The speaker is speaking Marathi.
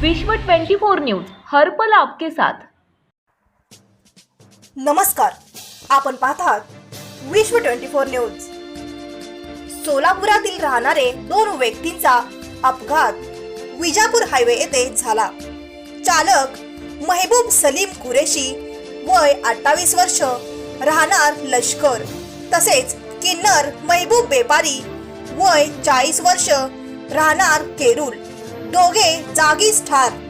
विश्व 24 न्यूज हर पल आपके साथ. नमस्कार आपण पाहतात विश्व ट्वेंटी फोर न्यूज. सोलापुरातील राहणारे दोन व्यक्तींचा अपघात विजापूर हायवे येथे झाला. चालक महबूब सलीम कुरेशी वय अठ्ठावीस वर्ष राहणार लष्कर. तसेच किन्नर महबूब बेपारी वय चाळीस वर्ष राहणार केरूल. दोघे जागीच ठार.